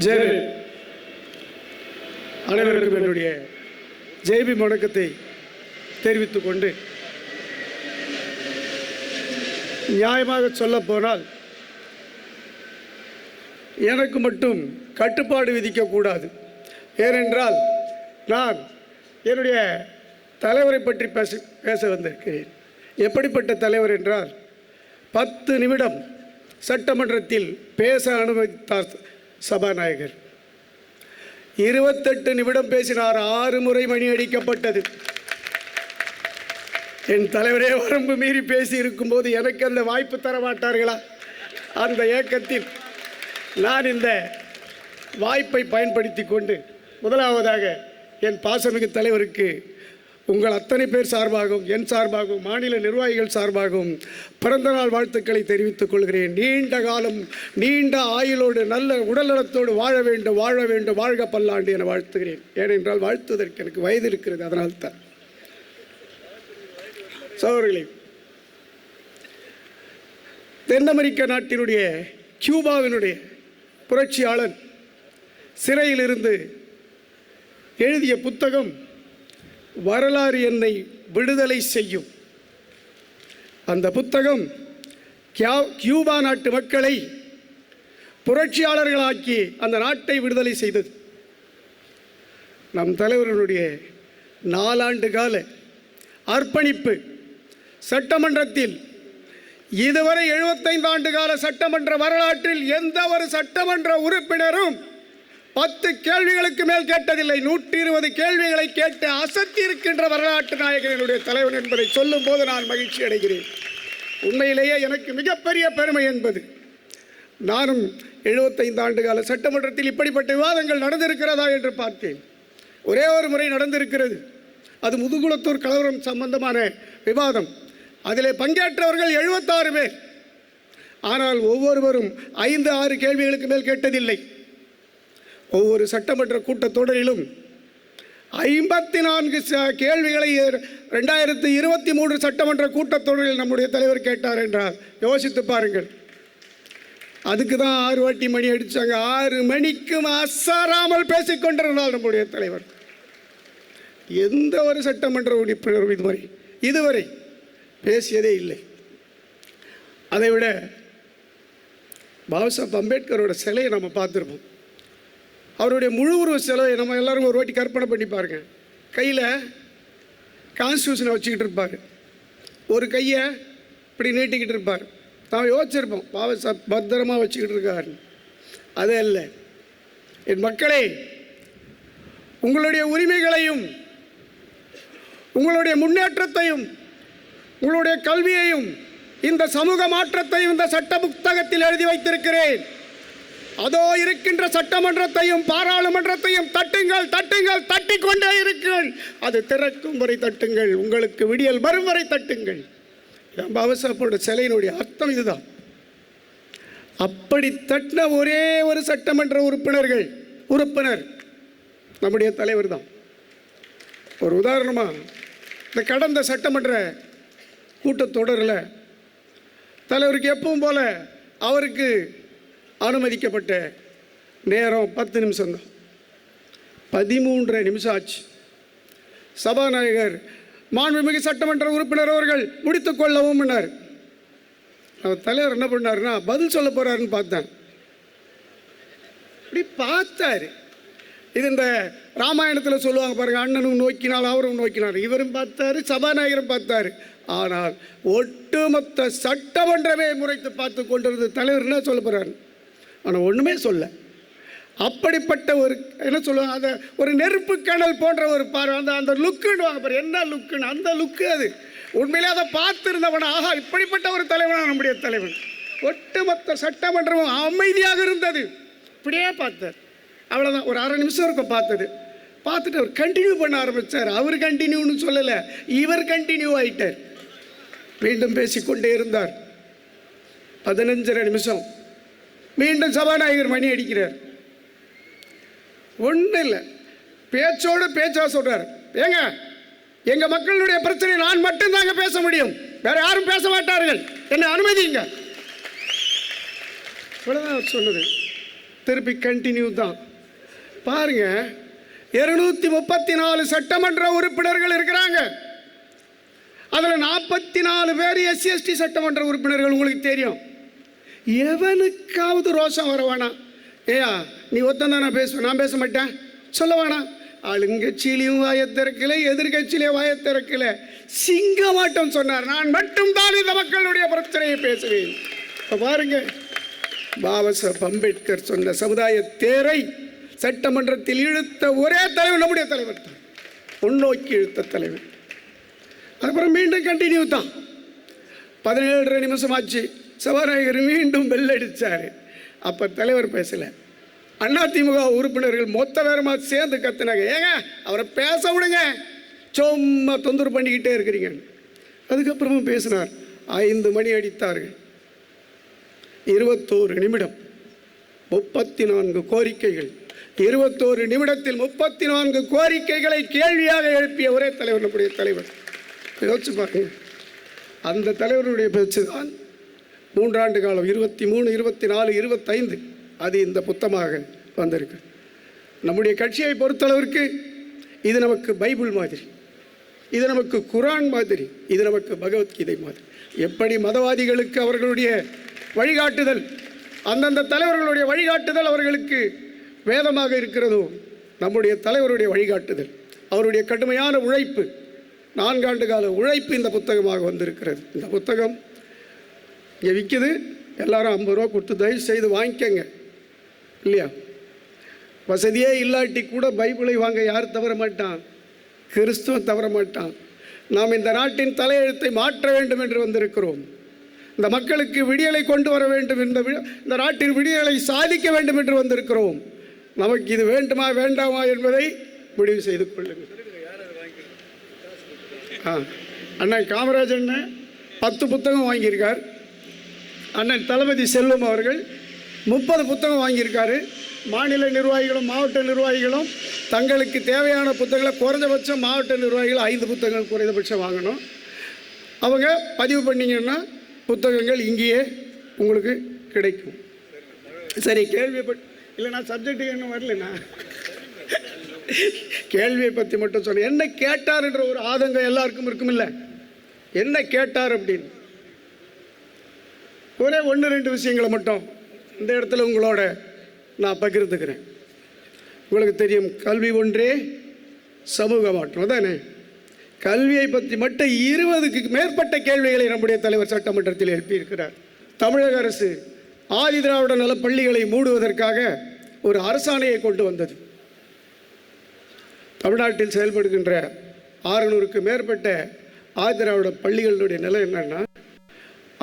ஜெயலலிதா அனைவருக்கும் என்னுடைய ஜெய்பி வணக்கத்தை தெரிவித்துக் கொண்டு நியாயமாக சொல்லப் போனால் எனக்கு மட்டும் கட்டுப்பாடு விதிக்கக்கூடாது ஏனென்றால் நான் என்னுடைய தலைவரை பற்றி பேச பேச வந்திருக்கிறேன். எப்படிப்பட்ட தலைவர் என்றால் பத்து நிமிடம் சட்டமன்றத்தில் பேச அனுமதித்தார் சபாநாயகர். இருபத்தெட்டு நிமிடம் பேசினார் ஆறு முறை மணி அடிக்கப்பட்டது. என் தலைவரே வரம்பு மீறி பேசி இருக்கும்போது எனக்கு அந்த வாய்ப்பு தர மாட்டார்களா? அந்த ஏக்கத்தில் நான் இந்த வாய்ப்பை பயன்படுத்தி கொண்டு முதலாவதாக என் பாசமிகு தலைவருக்கு உங்கள் அத்தனை பேர் சார்பாகவும் என் சார்பாகவும் மாநில நிர்வாகிகள் சார்பாகவும் பிறந்தநாள் வாழ்த்துக்களை தெரிவித்துக் கொள்கிறேன். நீண்ட காலம் நீண்ட ஆயுளோடு நல்ல உடல்நலத்தோடு வாழ வேண்டும் வாழ வேண்டும் வாழ்க பல்லாண்டு என வாழ்த்துகிறேன். ஏனென்றால் வாழ்த்துவதற்கு எனக்கு வயது இருக்கிறது அதனால்தான். சகோதரர்களே தென் அமெரிக்க நாட்டினுடைய கியூபாவினுடைய புரட்சியாளன் சிறையிலிருந்து எழுதிய புத்தகம் வரலாறு என்னை விடுதலை செய்யும். அந்த புத்தகம் கியூபா நாட்டு மக்களை புரட்சியாளர்களாக்கி அந்த நாட்டை விடுதலை செய்தது. நம் தலைவர்களுடைய நாலாண்டு கால அர்ப்பணிப்பு சட்டமன்றத்தில் இதுவரை 75 ஆண்டு கால சட்டமன்ற வரலாற்றில் எந்த ஒரு சட்டமன்ற உறுப்பினரும் பத்து கேள்விகளுக்கு மேல் கேட்டதில்லை. நூற்றி இருபது கேள்விகளை கேட்டு அசத்தி இருக்கின்ற வரலாற்று நாயகனுடைய தலைவன் என்பதை சொல்லும் போது நான் மகிழ்ச்சி அடைகிறேன். உண்மையிலேயே எனக்கு மிகப்பெரிய பெருமை என்பது நானும் 75 ஆண்டு கால சட்டமன்றத்தில் இப்படிப்பட்ட விவாதங்கள் நடந்திருக்கிறதா என்று பார்த்தேன். ஒரே ஒரு முறை நடந்திருக்கிறது. அது முதுகுளத்தூர் கலவரம் சம்பந்தமான விவாதம். அதில் பங்கேற்றவர்கள் எழுபத்தாறு பேர். ஆனால் ஒவ்வொருவரும் ஐந்து ஆறு கேள்விகளுக்கு மேல் கேட்டதில்லை. ஒவ்வொரு சட்டமன்ற கூட்டத்தொடரிலும் ஐம்பத்தி நான்கு ச- கேள்விகளை ரெண்டாயிரத்தி இருபத்தி மூன்று சட்டமன்ற கூட்டத்தொடரில் நம்முடைய தலைவர் கேட்டார் என்றார். யோசித்து பாருங்கள். அதுக்கு தான் ஆறு வாட்டி மணி அடிச்சாங்க. ஆறு மணிக்கும் அசாராமல் பேசிக்கொண்டிருந்தார் நம்முடைய தலைவர். எந்த ஒரு சட்டமன்ற உறுப்பினரும் இதுவரை இதுவரை பேசியதே இல்லை. அதை விட பாபாசாஹ் அம்பேத்கரோட சிலையை நம்ம பார்த்துருப்போம். அவருடைய முழு உருவ செலவை நம்ம எல்லாரும் ஒரு வாட்டி கற்பனை பண்ணி பாருங்க. கையில் கான்ஸ்டியூஷனை வச்சுக்கிட்டு இருப்பார். ஒரு கையை இப்படி நீட்டிக்கிட்டு இருப்பார். நாம் யோசிச்சிருப்போம் பாவ ச பத்திரமாக வச்சுக்கிட்டு இருக்காரு அது அல்ல. என் மக்களே உங்களுடைய உரிமைகளையும் உங்களுடைய முன்னேற்றத்தையும் உங்களுடைய கல்வியையும் இந்த சமூக மாற்றத்தையும் இந்த சட்ட புத்தகத்தில் எழுதி வைத்திருக்கிறேன். அதோ இருக்கின்ற சட்டமன்றத்தையும் பாராளுமன்றத்தையும் தட்டுங்கள் தட்டுங்கள் தட்டிக் கொண்டே இருக்குங்கள் அது திறக்கும் வரை தட்டுங்கள் உங்களுக்கு விடியல் வரும் வரை தட்டுங்கள். இதான் பாபாசாஹோட சிலையினுடைய அர்த்தம் இதுதான். அப்படி தட்டின ஒரே ஒரு சட்டமன்ற உறுப்பினர்கள் உறுப்பினர் நம்முடைய தலைவர் தான். ஒரு உதாரணமாக இந்த கடந்த சட்டமன்ற கூட்டத்தொடரில் தலைவருக்கு எப்பவும் போல அவருக்கு அனுமதிக்கப்பட்ட நேரம் பத்து நிமிஷம் தான் பதிமூன்றரை நிமிஷம் ஆச்சு. சபாநாயகர் மாண்புமிகு சட்டமன்ற உறுப்பினர் அவர்கள் முடித்து கொள்ளவும் அவர் தலைவர் என்ன பண்ணாருன்னா பதில் சொல்ல போறாருன்னு பார்த்தேன். இப்படி பார்த்தாரு. இது இந்த ராமாயணத்தில் சொல்லுவாங்க பாருங்க அண்ணனும் நோக்கினால் அவரும் நோக்கினார். இவரும் பார்த்தாரு சபாநாயகரும் பார்த்தாரு. ஆனால் ஒட்டுமொத்த சட்டமன்றமே முறைத்து பார்த்து கொண்டிருந்த தலைவர் என்ன சொல்ல போறாரு? ஆனால் ஒன்றுமே சொல்ல. அப்படிப்பட்ட ஒரு என்ன சொல்லுவாங்க அந்த ஒரு நெருப்பு கணல் போன்ற ஒரு பார்வை அந்த அந்த லுக்குன்னு வாங்க பாரு என்ன லுக்குன்னு அந்த லுக்கு அது. உண்மையிலே அதை பார்த்திருந்தவன் ஆஹா இப்படிப்பட்ட ஒரு தலைவனா நம்முடைய தலைவன். ஒட்டுமொத்த சட்டமன்றமும் அமைதியாக இருந்தது. இப்படியே பார்த்தார். அவ்வளோதான் ஒரு அரை நிமிஷம் இருக்கும் பார்த்தது. பார்த்துட்டு அவர் கண்டினியூ பண்ண ஆரம்பித்தார் அவர் கண்டினியூன்னு சொல்லலை இவர் கண்டினியூ ஆயிட்டார். மீண்டும் பேசிக்கொண்டே இருந்தார். பதினஞ்சரை நிமிஷம். மீண்டும் சபாநாயகர் மணி அடிக்கிறார். ஒன்றும் இல்லை பேச்சோடு பேச்சா சொல்றார். ஏங்க எங்க மக்களுடைய பிரச்சனை நான் மட்டும்தாங்க பேச முடியும். வேற யாரும் பேச மாட்டார்கள். என்னை அனுமதிங்க. இவ்வளவுதான் சொன்னது. திருப்பி கண்டினியூ தான். பாருங்க இருநூத்தி முப்பத்தி நாலு சட்டமன்ற உறுப்பினர்கள் இருக்கிறாங்க. அதில் நாற்பத்தி நாலு பேர் எஸ்சி எஸ்டி சட்டமன்ற உறுப்பினர்கள் உங்களுக்கு தெரியும். எவனுக்காவது ரோஷம் வர வேணாம் ஏயா நீ ஒத்தன் நான் பேசுவேன் நான் பேச மாட்டேன். சொல்ல வேணாம் ஆளுங்கட்சியிலையும் வாயை திறக்கல எதிர்கட்சியிலையும் வாயை திறக்கல சிங்கமாட்டம் சொன்னார். நான் மட்டும்தான் இந்த மக்களுடைய பிரச்சனையை பேசுவேன். இப்போ பாருங்க. பாபாசாஹ் அம்பேத்கர் சொன்ன சமுதாய தேரை சட்டமன்றத்தில் இழுத்த ஒரே தலைவர் நம்முடைய தலைவர் தான். முன்னோக்கி இழுத்த தலைவர். அப்புறம் மீண்டும் கண்டினியூ தான். பதினேழரை நிமிஷம் ஆச்சு சபாநாயகர் மீண்டும் பெல் அடித்தார் அப்போ தலைவர் பேசலை. அதிமுக உறுப்பினர்கள் மொத்த பேரமாக சேர்ந்து கத்துனாங்க. ஏங்க அவரை பேச விடுங்க. சும்மா தொந்தரவு பண்ணிக்கிட்டே இருக்கிறீங்க. அதுக்கப்புறமும் பேசினார். ஐந்து மணி அடித்தார்கள். இருபத்தோரு நிமிடம். முப்பத்தி நான்கு கோரிக்கைகள். இருபத்தோரு நிமிடத்தில் முப்பத்தி நான்கு கோரிக்கைகளை கேள்வியாக எழுப்பிய ஒரே தலைவர் நம்முடைய தலைவர். யோசிச்சு பாருங்க. அந்த தலைவருடைய பேச்சு தான் மூன்றாண்டு காலம் இருபத்தி மூணு இருபத்தி நாலு இருபத்தைந்து அது இந்த புத்தமாக வந்திருக்கு. நம்முடைய கட்சியை பொறுத்தளவிற்கு இது நமக்கு பைபிள் மாதிரி இது நமக்கு குரான் மாதிரி இது நமக்கு பகவத்கீதை மாதிரி. எப்படி மதவாதிகளுக்கு அவர்களுடைய வழிகாட்டுதல் அந்தந்த தலைவர்களுடைய வழிகாட்டுதல் அவர்களுக்கு வேதமாக இருக்கிறதோ நம்முடைய தலைவருடைய வழிகாட்டுதல் அவருடைய கடுமையான உழைப்பு நான்காண்டு கால உழைப்பு இந்த புத்தகமாக வந்திருக்கிறது. இந்த புத்தகம் இங்கே விற்கிது எல்லாரும் ஐம்பது ரூபா கொடுத்து தயவு செய்து வாங்கிக்கங்க. இல்லையா? வசதியே இல்லாட்டி கூட பைபிளை வாங்க யார் தவற மாட்டான்? கிறிஸ்துவன் தவற மாட்டான். நாம் இந்த நாட்டின் தலையெழுத்தை மாற்ற வேண்டும் என்று வந்திருக்கிறோம். இந்த மக்களுக்கு விடியலை கொண்டு வர வேண்டும் இந்த இந்த நாட்டின் விடியலை சாதிக்க வேண்டும் என்று வந்திருக்கிறோம். நமக்கு இது வேண்டுமா வேண்டாமா என்பதை முடிவு செய்து கொள்ளுங்கள். ஆ. அண்ணா காமராஜ் அண்ணன் பத்து புத்தகம் வாங்கியிருக்கார். அண்ணன் தளபதி செல்வம் அவர்கள் முப்பது புத்தகம் வாங்கியிருக்காரு. மாநில நிர்வாகிகளும் மாவட்ட நிர்வாகிகளும் தங்களுக்கு தேவையான புத்தகங்களை குறைஞ்சபட்சம் மாவட்ட நிர்வாகிகள் ஐந்து புத்தகங்கள் குறைந்தபட்சம் வாங்கணும். அவங்க பதிவு பண்ணிங்கன்னா புத்தகங்கள் இங்கேயே உங்களுக்கு கிடைக்கும். சரி கேள்வி பட் இல்லை நான் சப்ஜெக்ட்டுக்கு இன்னும் வரலண்ணா. கேள்வியை பற்றி மட்டும் சொல்ல என்ன கேட்டார் என்ற ஒரு ஆதங்கம் எல்லாருக்கும் இருக்குமில்ல? என்ன கேட்டார் அப்படின்னு? ஒரே ஒன்று ரெண்டு விஷயங்களை மட்டும் இந்த இடத்துல உங்களோட நான் பகிர்ந்துக்கிறேன். உங்களுக்கு தெரியும் கல்வி ஒன்றே சமூக மாற்றம் தானே கல்வியை பற்றி மட்டும் இருபதுக்கு மேற்பட்ட கேள்விகளை நம்முடைய தலைவர் சட்டமன்றத்தில் எழுப்பியிருக்கிறார். தமிழக அரசு ஆதிதிராவிட நல பள்ளிகளை மூடுவதற்காக ஒரு அரசாணையை கொண்டு வந்தது. தமிழ்நாட்டில் செயல்படுகின்ற ஆறுநூறுக்கு மேற்பட்ட ஆதிதிராவிட பள்ளிகளுடைய நிலை என்னன்னா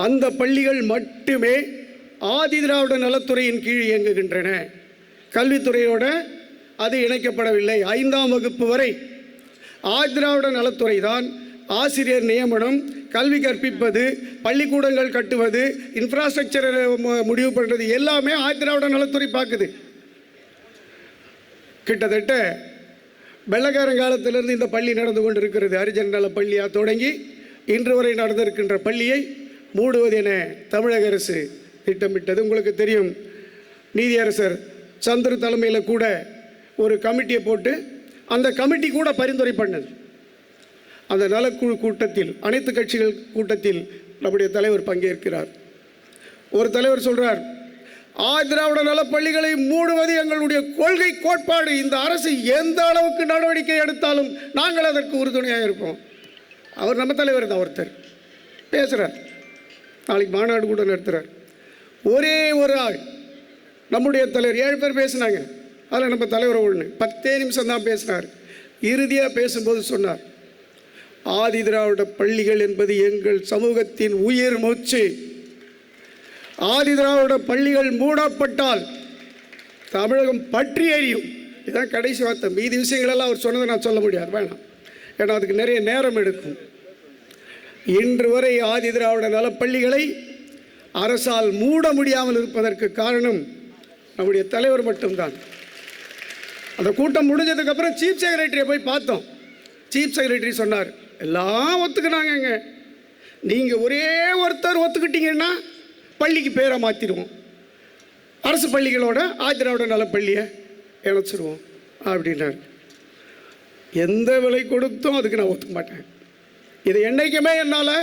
அந்த பள்ளிகள் மட்டுமே ஆதி திராவிட நலத்துறையின் கீழ் இயங்குகின்றன. கல்வித்துறையோட அது இணைக்கப்படவில்லை. ஐந்தாம் வகுப்பு வரை ஆதி திராவிட நலத்துறை தான் ஆசிரியர் நியமனம் கல்வி கற்பிப்பது பள்ளிக்கூடங்கள் கட்டுவது இன்ஃப்ராஸ்ட்ரக்சரை முடிவு பண்ணுறது எல்லாமே ஆதி திராவிட நலத்துறை பார்க்குது கிட்டத்தட்ட வெள்ளக்காரங்காலத்திலிருந்து இந்த பள்ளி நடந்து கொண்டிருக்கிறது. ஹரிஜன் நல பள்ளியாக தொடங்கி இன்று வரை நடந்திருக்கின்ற பள்ளியை மூடுவது என தமிழக அரசு திட்டமிட்டது. உங்களுக்கு தெரியும் நீதியரசர் சந்திர தலைமையில் கூட ஒரு கமிட்டியை போட்டு அந்த கமிட்டி கூட பரிந்துரை பண்ணது. அந்த நலக்குழு கூட்டத்தில் அனைத்து கட்சிகள் கூட்டத்தில் நம்முடைய தலைவர் பங்கேற்கிறார். ஒரு தலைவர் சொல்றார் ஆதிராவிட நல பள்ளிகளை மூடுவது எங்களுடைய கொள்கை கோட்பாடு. இந்த அரசு எந்த அளவுக்கு நடவடிக்கை எடுத்தாலும் நாங்கள் அதற்கு உறுதுணையாக இருப்போம். அவர் நம்ம தலைவர் தான் ஒருத்தர். பேசுகிறார் நாளைக்கு மாநாடு கூட நடத்துகிறார் ஒரே ஒரு ஆள். நம்முடைய தலைவர் ஏழு பேர் பேசினாங்க. அதில் நம்ம தலைவர் ஒன்று பத்தே நிமிஷம் தான் பேசினார். இறுதியாக பேசும்போது சொன்னார் ஆதி திராவிட பள்ளிகள் என்பது எங்கள் சமூகத்தின் உயிர் மூச்சு. ஆதி திராவிட பள்ளிகள் மூடப்பட்டால் தமிழகம் பற்றி எறியும் இதுதான் கடைசி வார்த்தை. மீதி விஷயங்களெல்லாம் அவர் சொன்னதை நான் சொல்ல முடியாது. வேணாம். ஏன்னா அதுக்கு நிறைய நேரம் எடுக்கும். இன்று வரை ஆதி திராவிட நலப்பள்ளிகளை அரசால் மூட முடியாமல் இருப்பதற்கு காரணம் நம்முடைய தலைவர் மட்டும்தான். அந்த கூட்டம் முடிஞ்சதுக்கப்புறம் சீஃப் செக்ரட்டரியை போய் பார்த்தோம். சீஃப் செக்ரட்டரி சொன்னார் எல்லாம் ஒத்துக்கினாங்கங்க நீங்கள் ஒரே ஒருத்தர் ஒத்துக்கிட்டீங்கன்னா பள்ளிக்கு பேரை மாற்றிடுவோம் அரசு பள்ளிகளோட ஆதிராவிட நலப்பள்ளியை இணைச்சிருவோம் அப்படின்னாரு. எந்த விலை கொடுத்தும் அதுக்கு நான் ஒத்துக்க மாட்டேன். இதை என்றைக்குமே என்னால்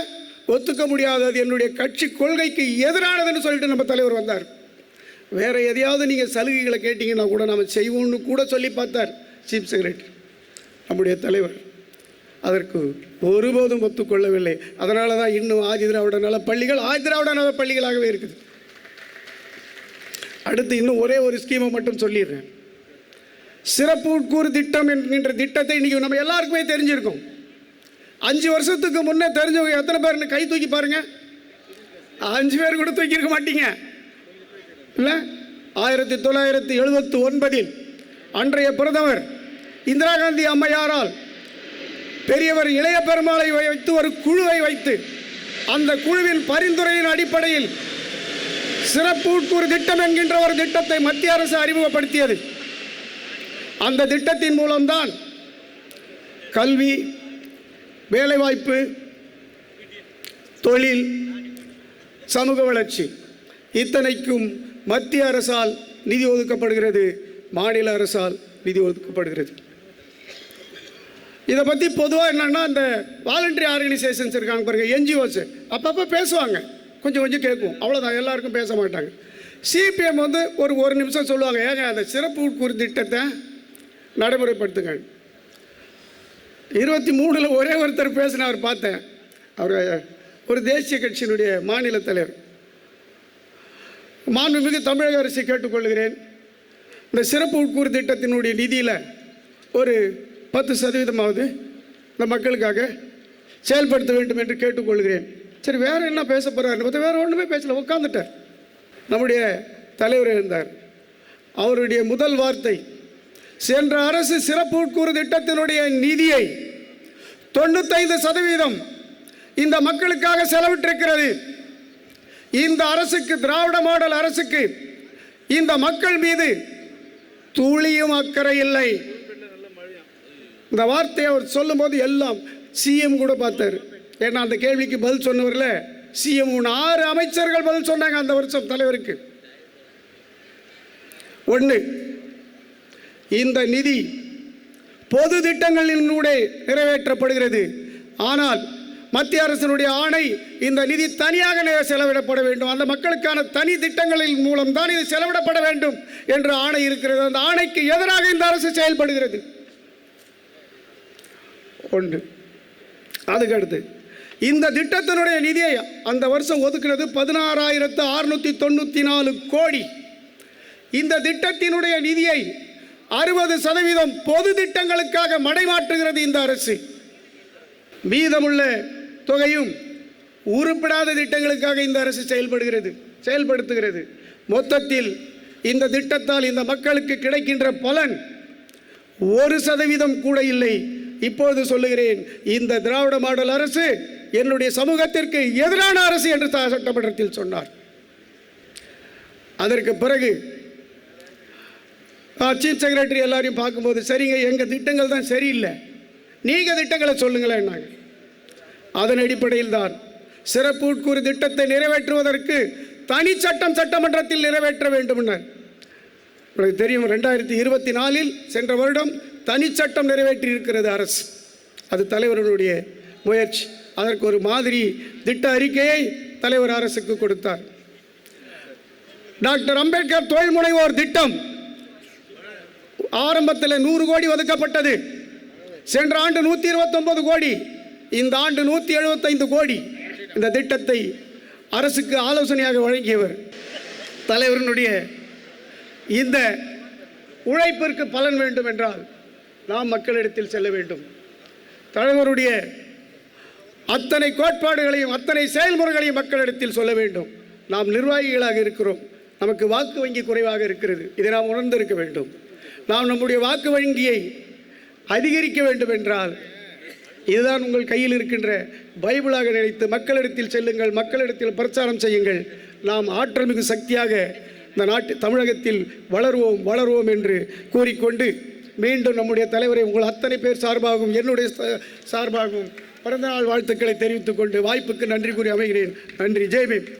ஒத்துக்க முடியாதது. என்னுடைய கட்சி கொள்கைக்கு எதிரானதுன்னு சொல்லிட்டு நம்ம தலைவர் வந்தார். வேற எதையாவது நீங்கள் சலுகைகளை கேட்டிங்கன்னா கூட நம்ம செய்வோம்னு கூட சொல்லி பார்த்தார் சீஃப் செக்ரட்டரி. நம்முடைய தலைவர். அதற்கு ஒருபோதும் ஒத்துக்கொள்ளவில்லை. அதனால தான் இன்னும் ஆதி திராவிட நல பள்ளிகள் ஆதி திராவிட நல பள்ளிகளாகவே இருக்குது. அடுத்து இன்னும் ஒரே ஒரு ஸ்கீமை மட்டும் சொல்லிடுறேன். சிறப்பு உட்கூறு திட்டம் என்கின்ற திட்டத்தை இன்னைக்கு நம்ம எல்லாருக்குமே தெரிஞ்சிருக்கோம். அஞ்சு வருஷத்துக்கு முன்னே தெரிஞ்சவங்க எத்தனை பேர்னு கை தூக்கி பாருங்க. அஞ்சு பேர் கூட தூக்கி இருக்க மாட்டீங்க. இல்லை? ஆயிரத்தி தொள்ளாயிரத்தி எழுபத்தி ஒன்பதில் அன்றைய பிரதமர் இந்திரா காந்தி அம்மையாரால் பெரியவர் இளைய பெருமாளை வைத்து ஒரு குழுவை வைத்து அந்த குழுவின் பரிந்துரையின் அடிப்படையில் சிறப்பு உட்கூறு திட்டம் என்கின்ற ஒரு திட்டத்தை மத்திய அரசு அறிமுகப்படுத்தியது. அந்த திட்டத்தின் மூலம்தான் கல்வி வேலைவாய்ப்பு தொழில் சமூக வளர்ச்சி இத்தனைக்கும் மத்திய அரசால் நிதி ஒதுக்கப்படுகிறது மாநில அரசால் நிதி ஒதுக்கப்படுகிறது. இதை பற்றி பொதுவாக என்னென்னா இந்த வாலண்டரி ஆர்கனைசேஷன்ஸ் இருக்காங்க பாருங்கள் என்ஜிஓஸ் அப்பப்போ பேசுவாங்க. கொஞ்சம் கொஞ்சம் கேட்கும் அவ்வளோதான் எல்லாருக்கும் பேச மாட்டாங்க. சிபிஎம் வந்து ஒரு ஒரு நிமிஷம் சொல்லுவாங்க. ஏங்க அந்த சிறப்பு உட்கூறு திட்டத்தை நடைமுறைப்படுத்துங்க இருபத்தி மூணில் ஒரே ஒருத்தர் பேசின அவர் பார்த்தேன். அவர் ஒரு தேசிய கட்சியினுடைய மாநில தலைவர். மாண்புமிகு தமிழக அரசை கேட்டுக்கொள்கிறேன். இந்த சிறப்பு உட்கூறு திட்டத்தினுடைய நிதியில் ஒரு பத்து சதவீதமாவது இந்த மக்களுக்காக செயல்படுத்த வேண்டும் என்று கேட்டுக்கொள்கிறேன். சரி வேறு என்ன பேச போகிறாரு பார்த்தா வேறு ஒன்றுமே பேசல உட்காந்துட்டார் நம்முடைய தலைவர் இருந்தார். அவருடைய முதல் வார்த்தை சென்ற அரசு சிறப்பு உட்கூறு திட்டத்தினுடைய நிதியை தொண்ணூத்தைந்து சதவீதம் இந்த மக்களுக்காக செலவிட்டிருக்கிறது. இந்த அரசுக்கு திராவிட மாடல் அரசுக்கு இந்த மக்கள் மீது துளியும் அக்கறை இல்லை. இந்த வார்த்தையை அவர் சொல்லும்போது எல்லாம் சிஎம் கூட பார்த்தார். ஏன்னா அந்த கேள்விக்கு பதில் சொன்னவர்ல சிஎம் ஆறு அமைச்சர்கள் பதில் சொன்னாங்க அந்த வருஷம் தலைவருக்கு. ஒன்று இந்த நிதி பொது திட்டங்களினூடே நிறைவேற்றப்படுகிறது. ஆனால் மத்திய அரசினுடைய ஆணை இந்த நிதி தனியாக செலவிடப்பட வேண்டும். அந்த மக்களுக்கான தனி திட்டங்களின் மூலம் தான் இது செலவிடப்பட வேண்டும் என்ற ஆணை இருக்கிறது. அந்த ஆணைக்கு எதிராக இந்த அரசு செயல்படுகிறது. ஒன்று. அதுக்கடுத்து இந்த திட்டத்தினுடைய நிதியை அந்த வருஷம் ஒதுக்கினது பதினாறாயிரத்து அறுநூத்தி தொண்ணூற்றி நாலு கோடி. இந்த திட்டத்தினுடைய நிதியை அறுபது சதவீதம் பொது திட்டங்களுக்காக மடைமாற்றுகிறது இந்த அரசு. மீதமுள்ள தொகையும் உருப்படாத திட்டங்களுக்காக இந்த அரசு செயல்படுகிறது செயல்படுத்துகிறது. மொத்தத்தில் இந்த திட்டத்தால் இந்த மக்களுக்கு கிடைக்கின்ற பலன் ஒரு சதவீதம் கூட இல்லை. இப்போது சொல்லுகிறேன் இந்த திராவிட மாடல் அரசு என்னுடைய சமூகத்திற்கு எதிரான அரசு என்று சட்டமன்றத்தில் சொன்னார். அதற்கு பிறகு சீஃப் செக்ரட்டரி எல்லாரையும் பார்க்கும்போது சரிங்க எங்கள் திட்டங்கள் தான் சரியில்லை. நீங்கள் திட்டங்களை சொல்லுங்களேன் நாங்கள் அதன் அடிப்படையில் தான் சிறப்பு உட்கூறு திட்டத்தை நிறைவேற்றுவதற்கு தனி சட்டம் சட்டமன்றத்தில் நிறைவேற்ற வேண்டும்னார். உங்களுக்கு தெரியும் ரெண்டாயிரத்தி இருபத்தி நாலில் சென்ற வருடம் தனிச்சட்டம் நிறைவேற்றி இருக்கிறது அரசு. அது தலைவர்களுடைய முயற்சி. அதற்கு ஒரு மாதிரி திட்ட அறிக்கையை தலைவர் அரசுக்கு கொடுத்தார். டாக்டர் அம்பேத்கர் தொழில் முனைவோர் திட்டம் ஆரம்பத்தில் நூறு கோடி ஒதுக்கப்பட்டது. சென்ற ஆண்டு நூற்றி இருபத்தொன்பது கோடி இந்த ஆண்டு நூற்றி எழுபத்தைந்து கோடி இந்த திட்டத்தை அரசுக்கு ஆலோசனையாக வழங்கியவர் தலைவரினுடைய இந்த உழைப்பிற்கு பலன் வேண்டும் என்றால் நாம் மக்களிடத்தில் செல்ல வேண்டும். தலைவருடைய அத்தனை கோட்பாடுகளையும் அத்தனை செயல்முறைகளையும் மக்களிடத்தில் சொல்ல வேண்டும். நாம் நிர்வாகிகளாக இருக்கிறோம். நமக்கு வாக்கு வங்கி குறைவாக இருக்கிறது. இதை நாம் உணர்ந்திருக்க வேண்டும். நாம் நம்முடைய வாக்கு வங்கியை அதிகரிக்க வேண்டும் என்றால் இதுதான் உங்கள் கையில் இருக்கின்ற பைபிளாக நினைத்து மக்களிடத்தில் செல்லுங்கள் மக்களிடத்தில் பிரச்சாரம் செய்யுங்கள். நாம் ஆற்றல் மிகு சக்தியாக இந்த நாட்டு தமிழகத்தில் வளருவோம் வளருவோம் என்று கூறிக்கொண்டு மீண்டும் நம்முடைய தலைவரை உங்கள் அத்தனை பேர் சார்பாகவும் என்னுடைய சார்பாகவும் பிறந்தநாள் வாழ்த்துக்களை தெரிவித்துக் கொண்டு வாய்ப்புக்கு நன்றி கூறி அமைகிறேன். நன்றி. ஜெய்பீம்